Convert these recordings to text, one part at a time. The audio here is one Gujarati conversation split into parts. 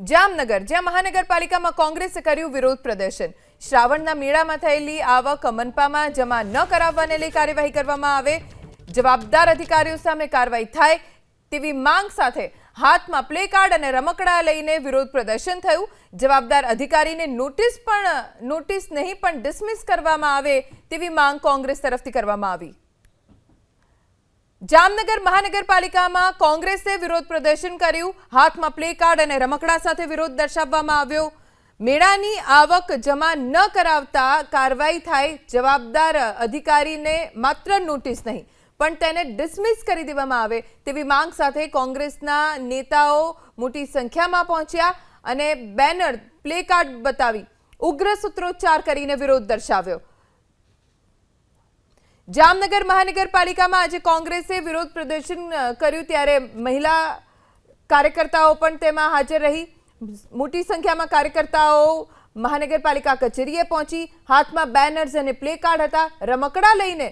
જામનગર, જ્યાં મહાનગરપાલિકામાં કોંગ્રેસે કર્યું વિરોધ પ્રદર્શન. શ્રાવણના મેળામાં થયેલી આવક મનપામાં જમા ન કરાવવાને લઈ કાર્યવાહી કરવામાં આવે. જવાબદાર અધિકારીઓ સામે કાર્યવાહી થાય તેવી માંગ સાથે હાથમાં પ્લે કાર્ડ અને રમકડા લઈને વિરોધ પ્રદર્શન થયું. જવાબદાર અધિકારીને નોટિસ પણ, નોટિસ નહીં પણ ડિસમિસ કરવામાં આવે તેવી માંગ કોંગ્રેસ તરફથી કરવામાં આવી. જામનગર મહાનગરપાલિકામાં કોંગ્રેસે વિરોધ પ્રદર્શન કર્યું. હાથમાં પ્લે કાર્ડ અને રમકડા સાથે વિરોધ દર્શાવવામાં આવ્યો. મેળાની આવક જમા ન કરાવતા કાર્યવાહી થાય, જવાબદાર અધિકારીને માત્ર નોટિસ નહીં, પણ તેને ડિસમિસ કરી દેવામાં આવે તેવી માંગ સાથે કોંગ્રેસના નેતાઓ મોટી સંખ્યામાં પહોંચ્યા અને બેનર પ્લે કાર્ડ બતાવી ઉગ્ર સૂત્રોચ્ચાર કરીને વિરોધ દર્શાવ્યો. જામનગર મહાનગરપાલિકામાં આજે કોંગ્રેસે વિરોધ પ્રદર્શન કર્યું ત્યારે મહિલા કાર્યકર્તાઓ પણ તેમાં હાજર રહી. મોટી સંખ્યામાં કાર્યકર્તાઓ મહાનગરપાલિકા કચેરીએ પહોંચી, હાથમાં બેનર્સ અને પ્લે કાર્ડ હતા, રમકડા લઈને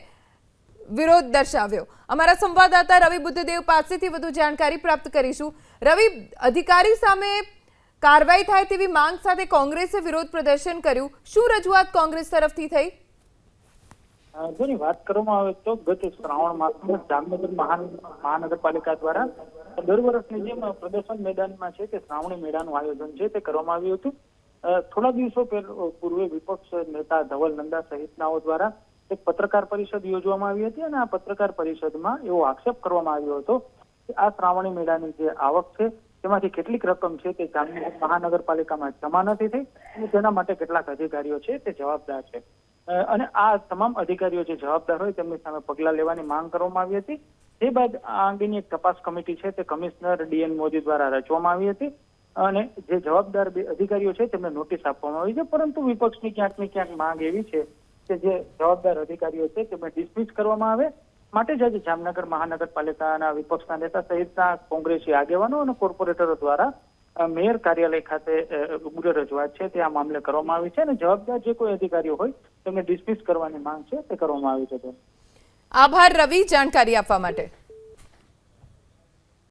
વિરોધ દર્શાવ્યો. અમારા સંવાદદાતા રવિ બુદ્ધદેવ પાસેથી વધુ જાણકારી પ્રાપ્ત કરીશું. રવિ, અધિકારી સામે કાર્યવાહી થાય તેવી માંગ સાથે કોંગ્રેસે વિરોધ પ્રદર્શન કર્યું. શું રજૂઆત કોંગ્રેસ તરફથી થઈ? જેની વાત કરવામાં આવે તો ગત શ્રાવણ માસમાં જામનગર મહાન, મહાનગરપાલિકા દ્વારા દર વર્ષની જેમ પ્રદર્શન મેદાનમાં છે તે શ્રાવણી મેળાનું આયોજન છે તે કરવામાં આવ્યું હતું. થોડા દિવસો પૂર્વે વિપક્ષ નેતા ધવલ નંદા સહિતનાઓ દ્વારા એક પત્રકાર પરિષદ યોજવામાં આવી હતી અને આ પત્રકાર પરિષદમાં એવો આક્ષેપ કરવામાં આવ્યો હતો કે આ શ્રાવણી મેળાની જે આવક છે તેમાંથી કેટલીક રકમ છે તે જામનગર મહાનગરપાલિકામાં જમા નથી થઈ અને તેના માટે કેટલાક અધિકારીઓ છે તે જવાબદાર છે. અને આ તમામ અધિકારીઓ જે જવાબદાર હોય તેમની સામે પગલાં લેવાની માંગ કરવામાં આવી હતી. તે બાદ આ અંગેની એક તપાસ કમિટી છે તે કમિશનર ડીએન મોદી દ્વારા રચવામાં આવી હતી અને જે જવાબદાર અધિકારીઓ છે તેમને નોટિસ આપવામાં આવી છે. પરંતુ વિપક્ષની ક્યાંક ને ક્યાંક માંગ એવી છે કે જે જવાબદાર અધિકારીઓ છે તેમને ડિસમિસ કરવામાં આવે. માટે જ આજે જામનગર મહાનગરપાલિકાના વિપક્ષના નેતા સહિતના કોંગ્રેસી આગેવાનો અને કોર્પોરેટરો દ્વારા મેયર કાર્યાલય ખાતે ઉગ્ર રજૂઆત છે તે આ મામલે કરવામાં આવી છે અને જવાબદાર જે કોઈ અધિકારીઓ હોય તેમને ડિસમિસ કરવાની માંગ છે તે કરવામાં આવી છે આભાર રવિ જાણકારી આપવા માટે.